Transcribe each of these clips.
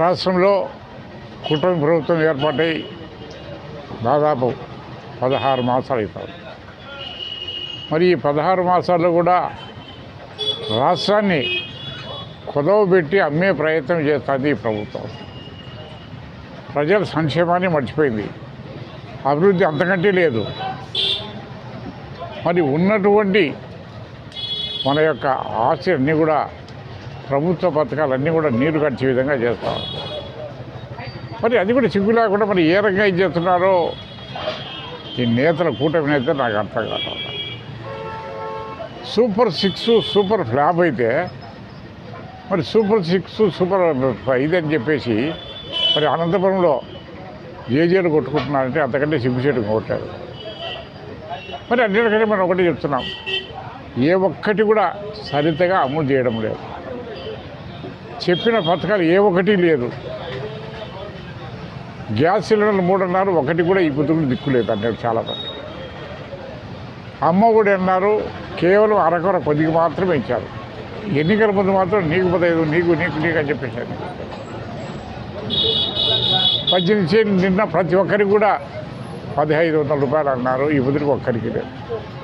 రాష్ట్రంలో కుటుంబ ప్రభుత్వం ఏర్పాటై దాదాపు పదహారు మాసాలు అవుతారు మరి ఈ పదహారు మాసాల్లో కూడా రాష్ట్రాన్ని కుదవబెట్టి అమ్మే ప్రయత్నం చేస్తుంది ఈ ప్రభుత్వం. ప్రజల సంక్షేమాన్ని మర్చిపోయింది. అభివృద్ధి అంతకంటే లేదు. మరి ఉన్నటువంటి మన యొక్క ఆశలన్నీ కూడా ప్రభుత్వ పథకాలన్నీ కూడా నీరు కట్టే విధంగా చేస్తాం. మరి అది కూడా సిగ్గు లేకుండా మరి ఏ రకంగా ఇది చేస్తున్నారో ఈ నేతల కూటమి నేత నాకు అర్థం కాదు. సూపర్ సిక్స్ సూపర్ ఫ్లాప్ అయితే మరి సూపర్ సిక్స్ సూపర్ ఇదని చెప్పేసి మరి అనంతపురంలో జేజేలు కొట్టుకుంటున్నారంటే అంతకంటే సిగ్గుచేటు కొట్టారు మరి అన్నిటికంటే మనం ఒకటి చెప్తున్నాం. ఏ ఒక్కటి కూడా సరితగా అమలు చేయడం లేదు. చెప్పిన పథకాలు ఏ ఒక్కటి లేదు. గ్యాస్ సిలిండర్లు మూడు అన్నారు ఒకటి కూడా ఈ పుత్రులు దిక్కులేదు అన్నారు చాలా మంది అమ్మ కూడా అన్నారు కేవలం అరకొర కొద్దిగా మాత్రమే ఇచ్చారు. ఎన్నికల ముందు మాత్రం నీకు పదహైదు నీకు నీకు నీకు అని చెప్పేశారు. పద్దెనిమిది చేలు నిన్న ప్రతి ఒక్కరికి కూడా పదిహేను వందల రూపాయలు అన్నారు ఈ వదిలికి ఒక్కరికి లేదు.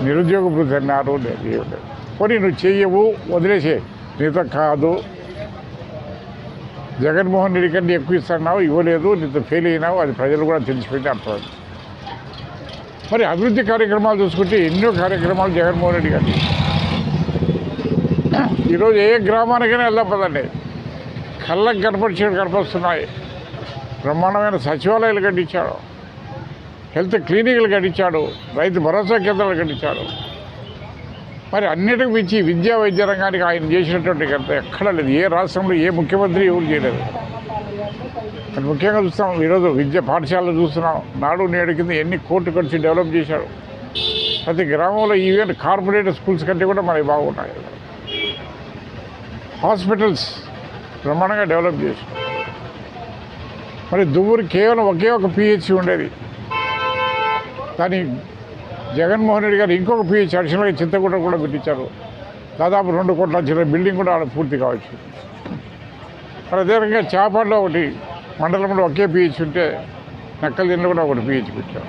నిరుద్యోగ వృద్ధి అన్నారు లేదు ఏం లేదు. పోనీ నువ్వు చెయ్యవు వదిలేసే నీతో కాదు జగన్మోహన్ రెడ్డి కంటే ఎక్కువ ఇస్తున్నావు ఇవ్వలేదు నీతో ఫెయిల్ అయినావు? అది ప్రజలు కూడా తెలిసిపోయింది అర్థమైంది మరి అభివృద్ధి కార్యక్రమాలు చూసుకుంటే ఎన్నో కార్యక్రమాలు జగన్మోహన్ రెడ్డి గారి. ఈరోజు ఏ గ్రామానికైనా వెళ్దాం పదండి. కళ్ళకు కనపరిచేవి కనపరుస్తున్నాయి. బ్రహ్మాండమైన సచివాలయాలు కట్టించాడు. హెల్త్ క్లినిక్లు కట్టించాడు. రైతు భరోసా కేంద్రాలు కట్టించాడు. మరి అన్నిటికి మించి విద్యా వైద్య రంగానికి ఆయన చేసినటువంటి ఘనత ఎక్కడా లేదు. ఏ రాష్ట్రంలో ఏ ముఖ్యమంత్రి ఎవరు చేయలేదు. మరి ముఖ్యంగా చూస్తాం ఈరోజు విద్య పాఠశాలలు చూస్తున్నాం. నాడు నేడు కింద ఎన్ని కోట్లు ఖర్చు డెవలప్ చేశాడు ప్రతి గ్రామంలో ఈవెన్ కార్పొరేట్ స్కూల్స్ కంటే కూడా మనకి బాగున్నాయి. హాస్పిటల్స్ బ్రహ్మాండంగా డెవలప్ చేశాడు మరి దువ్వూరు కేవలం ఒకే ఒక పిహెచ్సి ఉండేది. దాని జగన్మోహన్ రెడ్డి గారు ఇంకొక పిహెచ్ అడిషనల్గా చింతగూడ కూడా పెట్టించారు. దాదాపు రెండు కోట్ల చిన్న బిల్డింగ్ కూడా ఆడ పూర్తి కావచ్చు. మరి చేపల్లో రకంగా ఒకటి మండలంలో ఒకే పిహెచ్ ఉంటే నక్కల దింట్లో కూడా ఒకటి పిహెచ్ పెట్టారు.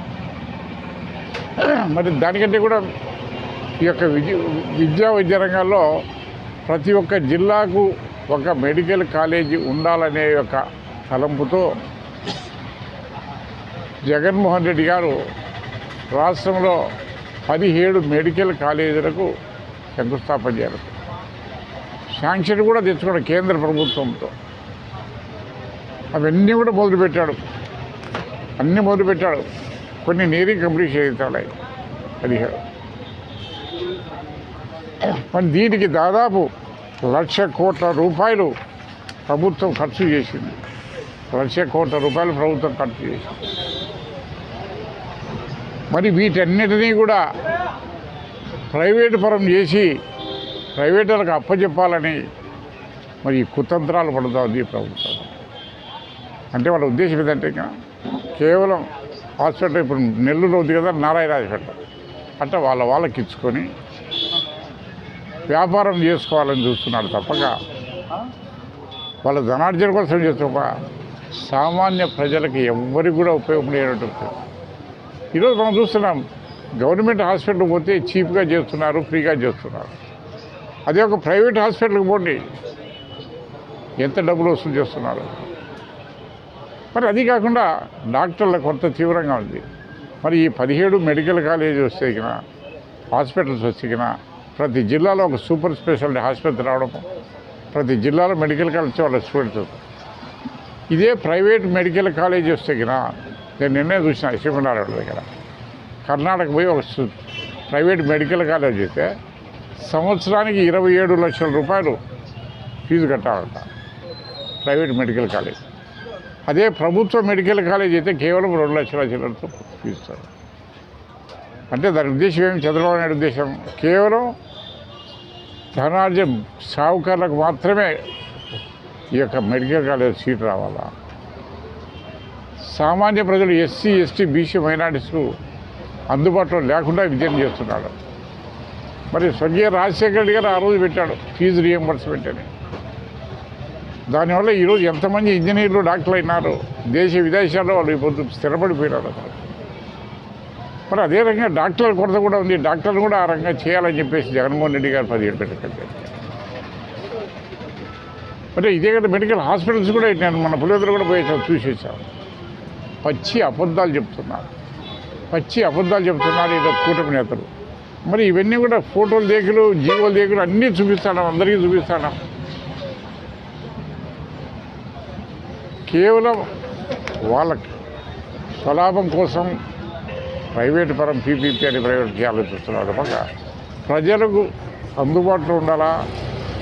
మరి దానికంటే కూడా ఈ యొక్క విద్య విద్యా వైద్య రంగాల్లో ప్రతి ఒక్క జిల్లాకు ఒక మెడికల్ కాలేజీ ఉండాలనే యొక్క తలంపుతో జగన్మోహన్ రెడ్డి గారు రాష్ట్రంలో పదిహేడు మెడికల్ కాలేజీలకు శంకుస్థాపన చేయాలి. శాంక్షన్ కూడా తెచ్చుకోవడం కేంద్ర ప్రభుత్వంతో. అవన్నీ కూడా మొదలుపెట్టాడు. అన్నీ మొదలుపెట్టాడు. కొన్ని నీరీ కంప్లీట్ చేస్తాడు ఆయన పదిహేడు. మరి దీనికి దాదాపు లక్ష కోట్ల రూపాయలు ప్రభుత్వం ఖర్చు చేసింది. లక్ష కోట్ల రూపాయలు ప్రభుత్వం ఖర్చు చేసింది. మరి వీటన్నిటినీ కూడా ప్రైవేటు పరం చేసి ప్రైవేటర్లకు అప్పచెప్పాలని మరి కుతంత్రాలు పడుతుంది ప్రభుత్వం. అంటే వాళ్ళ ఉద్దేశం ఏంటంటే ఇంకా కేవలం హాస్పిటల్ ఇప్పుడు నెల్లూరు ఉంది కదా నారాయణ హాస్పిటల్. అంటే వాళ్ళ వాళ్ళకి ఇచ్చుకొని వ్యాపారం చేసుకోవాలని చూస్తున్నాడు తప్పక. వాళ్ళ ధనార్జన కోసం చేస్తున్న సామాన్య ప్రజలకు ఎవరికి కూడా ఉపయోగపడేటట్టు ఈరోజు మనం చూస్తున్నాం గవర్నమెంట్ హాస్పిటల్కి పోతే చీప్గా చేస్తున్నారు ఫ్రీగా చేస్తున్నారు. అదే ఒక ప్రైవేట్ హాస్పిటల్కి పోండి ఎంత డబ్బులు వసూలు చేస్తున్నారు? మరి అది కాకుండా డాక్టర్ల కొరత తీవ్రంగా ఉంది. మరి ఈ పదిహేడు మెడికల్ కాలేజ్ వస్తే హాస్పిటల్స్ వస్తే ప్రతి జిల్లాలో ఒక సూపర్ స్పెషాలిటీ హాస్పిటల్ రావడం ప్రతి జిల్లాలో మెడికల్ కాలేజ్ వాళ్ళ స్టూడెంట్స్. ఇదే ప్రైవేట్ మెడికల్ కాలేజ్ వస్తే నేను నిన్నే చూసిన శ్రీమన్నారాయణ దగ్గర. కర్ణాటక పోయి ఒక ప్రైవేట్ మెడికల్ కాలేజ్ అయితే సంవత్సరానికి ఇరవై ఏడు లక్షల రూపాయలు ఫీజు కట్టాలంట. Private medical college. అదే ప్రభుత్వ మెడికల్ కాలేజ్ అయితే కేవలం రెండు లక్షల చిల్లరతో ఫీజు ఇస్తారు అంటే దాని ఉద్దేశం ఏమి? చంద్రబాబు నాయుడు ఉద్దేశం కేవలం ధనార్జం సావుకారులకు మాత్రమే ఈ యొక్క మెడికల్ కాలేజ్ సీట్ రావాలా? సామాన్య ప్రజలు ఎస్సీ ఎస్టీ బీసీ మైనార్టీస్కు అందుబాటులో లేకుండా విజయం చేస్తున్నాడు. మరి స్వర్గీయ రాజశేఖర రెడ్డి గారు ఆ రోజు పెట్టాడు ఫీజు రియంబర్స్మెంట్ అని. దానివల్ల ఈరోజు ఎంతమంది ఇంజనీర్లు డాక్టర్లు అయినారు? దేశ విదేశాల్లో వాళ్ళు ఇప్పుడు స్థిరపడిపోయినారు అసలు. మరి అదే రకంగా డాక్టర్ల కొరత కూడా ఉంది. డాక్టర్లు కూడా ఆ రకంగా చేయాలని చెప్పేసి జగన్మోహన్ రెడ్డి గారు పదిహేడు పెట్టకండి మరి ఇదే కదా మెడికల్ హాస్పిటల్స్ కూడా నేను మన పులివెందులు కూడా పోయేసాం చూసి పచ్చి అబద్ధాలు చెప్తున్నారు. పచ్చి అబద్ధాలు చెప్తున్నారు ఈరోజు కూటమి నేతలు. మరి ఇవన్నీ కూడా ఫోటోలు దగ్గర జీవోల దేకులు అన్నీ చూపిస్తాను అందరికీ చూపిస్తాను. కేవలం వాళ్ళకి స్వలాభం కోసం ప్రైవేట్ పరం పీపీపీ అని ప్రైవేట్కి ఆలోచిస్తున్నారు పక్క ప్రజలకు అందుబాటులో ఉండాలా?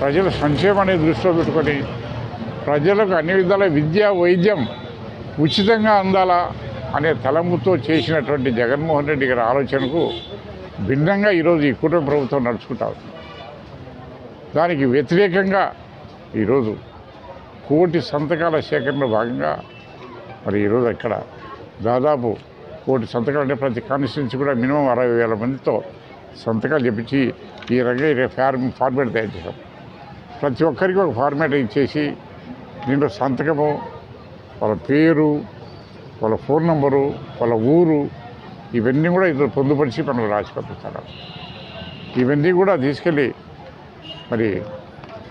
ప్రజల సంక్షేమాన్ని దృష్టిలో పెట్టుకొని ప్రజలకు అన్ని విధాల విద్య వైద్యం ఉచితంగా అందాలా అనే తలంపుతో చేసినటువంటి జగన్మోహన్ రెడ్డి గారి ఆలోచనకు భిన్నంగా ఈరోజు ఈ కుటుంబ ప్రభుత్వం నడుచుకుంటా ఉంది. దానికి వ్యతిరేకంగా ఈరోజు కోటి సంతకాల సేకరణలో భాగంగా మరి ఈరోజు అక్కడ దాదాపు కోటి సంతకాలు అంటే ప్రతి కాన్స్టిట్యూన్సీ కూడా మినిమం అరవై వేల మందితో సంతకాలు చెప్పించి ఈ రకంగా ఫార్మ్ ఫార్మేట్ తయారు చేశాం. ప్రతి ఒక్కరికి ఒక ఫార్మేట్ ఇచ్చేసి దీంట్లో సంతకము వాళ్ళ పేరు వాళ్ళ ఫోన్ నంబరు వాళ్ళ ఊరు ఇవన్నీ కూడా ఇద్దరు పొందుపరిచి మనకు రాసి పంపిస్తారు. ఇవన్నీ కూడా తీసుకెళ్ళి మరి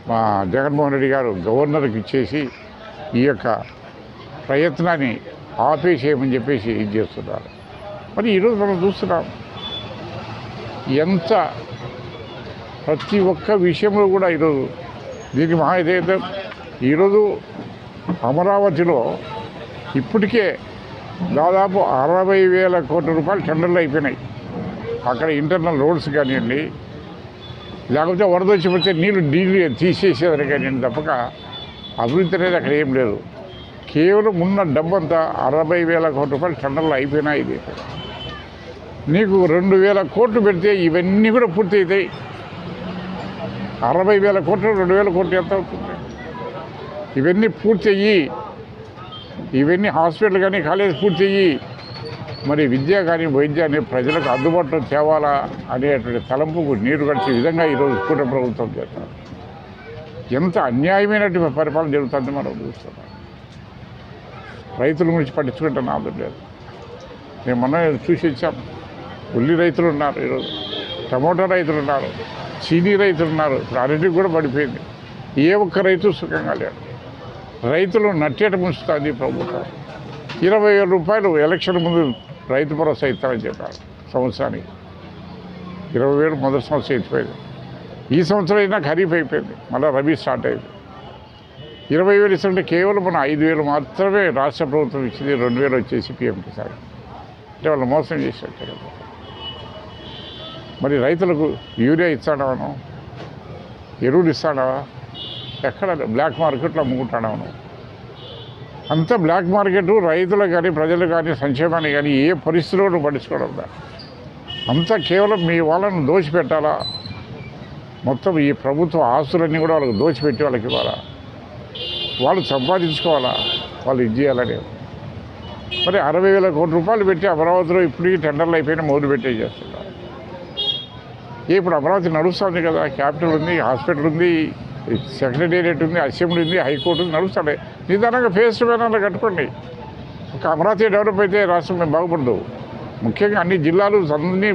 మా జగన్మోహన్ రెడ్డి గారు గవర్నర్కి ఇచ్చేసి ఈ యొక్క ప్రయత్నాన్ని ఆపేసేయమని చెప్పేసి ఇది చేస్తున్నారు. మరి ఈరోజు మనం చూస్తున్నాం. ఎంత ప్రతి ఒక్క విషయంలో కూడా ఈరోజు దీనికి మహా ఇదైతే ఈరోజు అమరావతిలో ఇప్పటికే దాదాపు అరవై వేల కోట్ల రూపాయలు టెండర్లు అయిపోయినాయి. అక్కడ ఇంటర్నల్ రోడ్స్ కానివ్వండి లేకపోతే వరద వచ్చి పడితే నీళ్ళు నీళ్ళు తీసేసేదని కానివ్వండి తప్పక అభివృద్ధి అనేది అక్కడ ఏం లేదు. కేవలం ఉన్న డబ్బంతా అరవై వేల కోట్ల రూపాయలు టెండర్లు అయిపోయినాయి ఇది. నీకు రెండు వేల కోట్లు పెడితే ఇవన్నీ కూడా పూర్తి అవుతాయి అరవై వేల కోట్లు రెండు వేల కోట్లు ఎంత అవుతుంది? ఇవన్నీ పూర్తి అయ్యి ఇవన్నీ హాస్పిటల్ కానీ కాలేజ్ పూర్తి అయ్యి మరి విద్య కానీ వైద్యాన్ని ప్రజలకు అందుబాటులో తేవాలా అనేటువంటి తలంపుకు నీరు గడిచే విధంగా ఈరోజు కూట ప్రభుత్వం చేస్తారు ఎంత అన్యాయమైనటువంటి పరిపాలన జరుగుతుంది మనం చూస్తున్నాం. రైతుల గురించి పట్టించుకుంటే నాదు లేదు. మేము మొన్న చూసి వచ్చాం. ఉల్లి రైతులు ఉన్నారు ఈరోజు. టమోటా రైతులు ఉన్నారు. చీనీ రైతులు ఉన్నారు. ఇప్పుడు అరటికి కూడా పడిపోయింది. ఏ ఒక్క రైతు సుఖంగా లేడు. రైతులు నట్టేట ముంచుతుంది ప్రభుత్వం. ఇరవై వేల రూపాయలు ఎలక్షన్ ముందు రైతు భరోసా ఇస్తామని చెప్పారు సంవత్సరానికి. ఇరవై వేలు మొదటి సంవత్సరం ఇచ్చిపోయింది ఈ సంవత్సరం అయినా ఖరీఫ్ అయిపోయింది. మళ్ళీ రబీ స్టార్ట్ అయింది. ఇరవై వేలు ఇస్తుంటే కేవలం మన ఐదు వేలు మాత్రమే రాష్ట్ర ప్రభుత్వం ఇచ్చింది. రెండు వేలు వచ్చేసి పిఎం కిసాన్. అంటే వాళ్ళు మోసం చేశారు మరి రైతులకు యూరియా ఇస్తాడా మనం? ఎరువులు ఇస్తాడా? ఎక్కడ బ్లాక్ మార్కెట్లో అమ్ముకుంటాడా మనం? అంత బ్లాక్ మార్కెట్ రైతులు కానీ ప్రజలు కానీ సంక్షేమాన్ని కానీ ఏ పరిస్థితుల్లో నువ్వు పట్టించుకోవడం అంతా కేవలం మీ వాళ్ళను దోచిపెట్టాలా మొత్తం ఈ ప్రభుత్వ ఆస్తులన్నీ కూడా వాళ్ళకి దోచిపెట్టి వాళ్ళకి ఇవ్వాలా? వాళ్ళు సంపాదించుకోవాలా? వాళ్ళు ఇది చేయాలని. మరి అరవై వేల కోట్ల రూపాయలు పెట్టి అమరావతిలో ఇప్పటికీ టెండర్లు అయిపోయిన మొదలు పెట్టేసేస్తున్నారు ఇప్పుడు అమరావతి నడుస్తుంది కదా క్యాపిటల్ ఉంది హాస్పిటల్ ఉంది సెక్రటేరియట్ ఉంది అసెంబ్లీ ఉంది హైకోర్టు ఉంది నడుస్తాయి నిదానంగా ఫేస్ టు బ్యానర్లు కట్టుకోండి. ఒక అమరావతి డెవలప్ అయితే రాష్ట్రం మేము బాగుపడదు. ముఖ్యంగా అన్ని జిల్లాలు అన్ని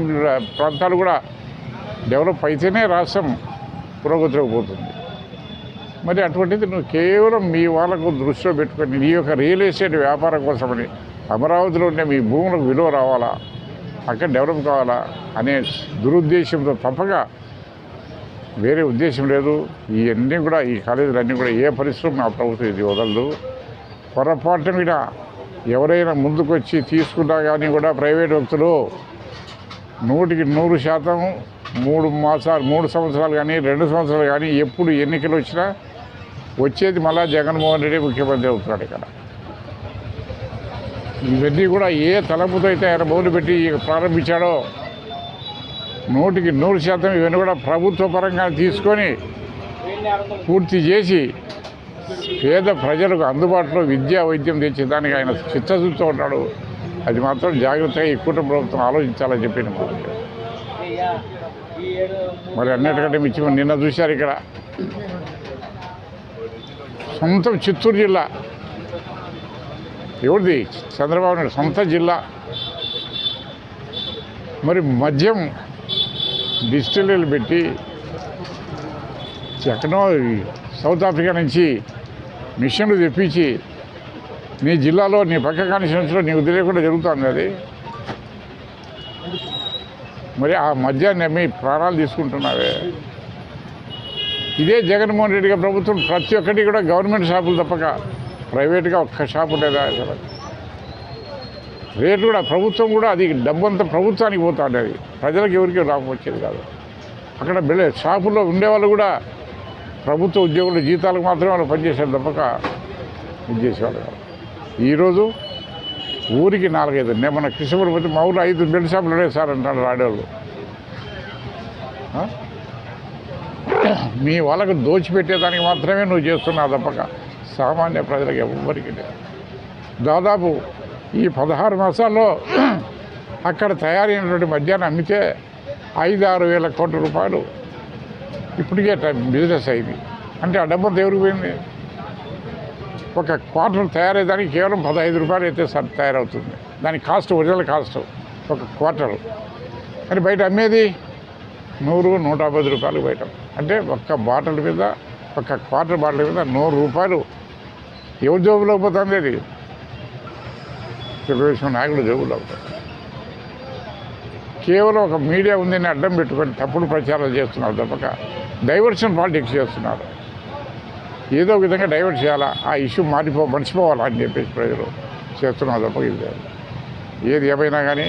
ప్రాంతాలు కూడా డెవలప్ అయితేనే రాష్ట్రం పురోగతిలోకి పోతుంది. మరి అటువంటిది నువ్వు కేవలం మీ వాళ్ళకు దృష్టిలో పెట్టుకొని నీ యొక్క రియల్ ఎస్టేట్ వ్యాపారం కోసమని అమరావతిలో ఉండే మీ భూములకు విలువ రావాలా? అక్కడ డెవలప్ కావాలా? అనే దురుద్దేశంతో తప్పగా వేరే ఉద్దేశం లేదు. ఇవన్నీ కూడా ఈ కాలేజీలన్నీ కూడా ఏ పరిశ్రమ నా ప్రభుత్వం ఇది వదలదు. పొరపాటు మీద ఎవరైనా ముందుకొచ్చి తీసుకున్నా కానీ కూడా ప్రైవేట్ వ్యక్తులు నూటికి నూరు శాతం మూడు మాసాలు మూడు సంవత్సరాలు కానీ రెండు సంవత్సరాలు కానీ ఎప్పుడు ఎన్నికలు వచ్చినా వచ్చేది మళ్ళా జగన్మోహన్ రెడ్డి ముఖ్యమంత్రి అవుతున్నాడు ఇక్కడ. ఇవన్నీ కూడా ఏ తలపుతో అయితే ఆయన మొదలుపెట్టి ప్రారంభించాడో నూటికి నూరు శాతం ఇవన్నీ కూడా ప్రభుత్వ పరంగా తీసుకొని పూర్తి చేసి పేద ప్రజలకు అందుబాటులో విద్యా వైద్యం తెచ్చేదానికి ఆయన చిత్తశుద్ధితో ఉంటాడు అది మాత్రం జాగ్రత్తగా ఈ కుటుంబ ప్రభుత్వం ఆలోచించాలని చెప్పిన మరి అన్నిటికంటే మించి నిన్న చూశారు ఇక్కడ. సొంత చిత్తూరు జిల్లా. ఎవరిది? చంద్రబాబు నాయుడు సొంత జిల్లా. మరి మద్యం డిస్టిలరీలు పెట్టి ఎక్కడో సౌత్ ఆఫ్రికా నుంచి మిషన్లు తెప్పించి నీ జిల్లాలో నీ పక్క కాన్స్టిట్యూన్స్లో నీకు తెలియకుండా జరుగుతుంది అది. మరి ఆ మద్యాన్ని అమ్మి ప్రాణాలు తీసుకుంటున్నావే. ఇదే జగన్మోహన్ రెడ్డి గారి ప్రభుత్వం ప్రతి ఒక్కటి కూడా గవర్నమెంట్ షాపులు తప్పక. ప్రైవేట్గా ఒక్క షాపు లేదా అసలు? రేట్లు కూడా ప్రభుత్వం కూడా అది డబ్బంతా ప్రభుత్వానికి పోతా ఉండేది ప్రజలకు ఎవరికి రాకపోయేది వచ్చేది కాదు. అక్కడ బిళ్ళ షాపుల్లో ఉండేవాళ్ళు కూడా ప్రభుత్వ ఉద్యోగులు జీతాలకు మాత్రమే వాళ్ళు పనిచేసేది తప్పక చేసేవాళ్ళు కాదు. ఈరోజు ఊరికి నాలుగైదు నేను మన కృష్ణపురపతి మా ఊళ్ళో ఐదు బెల్ట్ షాపులు ఉన్నాయి సార్ అంటాడు రాడేవాళ్ళు మీ వాళ్ళకు దోచిపెట్టేదానికి మాత్రమే నువ్వు చేస్తున్నావు తప్పక. సామాన్య ప్రజలకు ఎవరికి లేదు. దాదాపు ఈ పదహారు మాసాల్లో అక్కడ తయారైనటువంటి మద్యాన్ని అమ్మితే ఐదు ఆరు వేల కోట్ల రూపాయలు. ఇప్పటికే ట- బిజినెస్ అయింది. అంటే ఆ డబ్బు దేవుడికి పోయింది? ఒక క్వార్టర్ తయారయ్యేదానికి కేవలం పదహైదు రూపాయలు అయితే సార్ తయారవుతుంది. దాని కాస్ట్ ఒరిజినల్ కాస్ట్ ఒక క్వార్టర్. కానీ బయట అమ్మేది? నూరు నూట యాభై రూపాయలు బయట. అంటే ఒక్క బాటిల్ మీద ఒక క్వార్టర్ బాటిల్ మీద నూరు రూపాయలు. ఎవరి జోబులో పోతుంది అది? తెలుగుదేశం నాయకులు దేవుళ్ళు అవుతారు. కేవలం ఒక మీడియా ఉందని అడ్డం పెట్టుకొని తప్పుడు ప్రచారాలు చేస్తున్నారు తప్పక. డైవర్షన్ పాలిటిక్స్ చేస్తున్నారు. ఏదో విధంగా డైవర్ట్ చేయాలా? ఆ ఇష్యూ మారిపో మర్చిపోవాలా అని చెప్పేసి ప్రజలు చేస్తున్నారు తప్పక ఇది ఏది ఏమైనా కానీ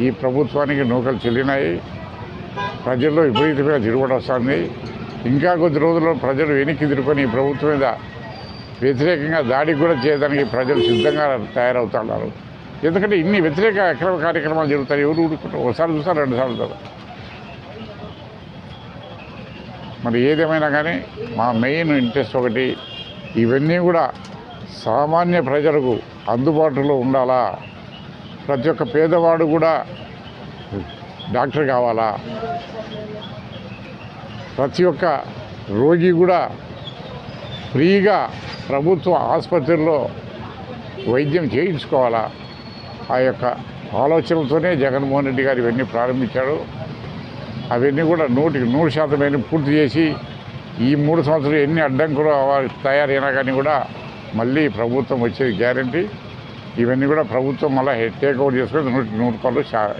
ఈ ప్రభుత్వానికి నూకలు చెల్లినాయి. ప్రజల్లో విపరీతమైన తిరుగుబడి వస్తుంది. ఇంకా కొద్ది రోజుల్లో ప్రజలు వెనక్కి తిరుగుకొని ఈ ప్రభుత్వం మీద వ్యతిరేకంగా దాడికి కూడా చేయడానికి ప్రజలు సిద్ధంగా తయారవుతున్నారు. ఎందుకంటే ఇన్ని వ్యతిరేక అక్రమ కార్యక్రమాలు జరుగుతాయి. ఎవరు ఊరుకుంటారు? ఒకసారి చూస్తారు రెండుసార్లు చూస్తారు మరి ఏదేమైనా కానీ మా మెయిన్ ఇంట్రెస్ట్ ఒకటి ఇవన్నీ కూడా సామాన్య ప్రజలకు అందుబాటులో ఉండాలా? ప్రతి ఒక్క పేదవాడు కూడా డాక్టర్ కావాలా? ప్రతి ఒక్క రోగి కూడా ఫ్రీగా ప్రభుత్వ ఆసుపత్రుల్లో వైద్యం చేయించుకోవాలా? ఆ యొక్క ఆలోచనలతోనే జగన్మోహన్ రెడ్డి గారు ఇవన్నీ ప్రారంభించాడు. అవన్నీ కూడా నూటికి నూరు శాతమైన పూర్తి చేసి ఈ మూడు సంవత్సరాలు ఎన్ని అడ్డంకులు అవ- తయారైనా కానీ కూడా మళ్ళీ ప్రభుత్వం వచ్చేది గ్యారంటీ. ఇవన్నీ కూడా ప్రభుత్వం మళ్ళీ టేక్ ఓవర్ చేసుకొని నూటికి నూరు రూపాయలు ప్రభుత్వం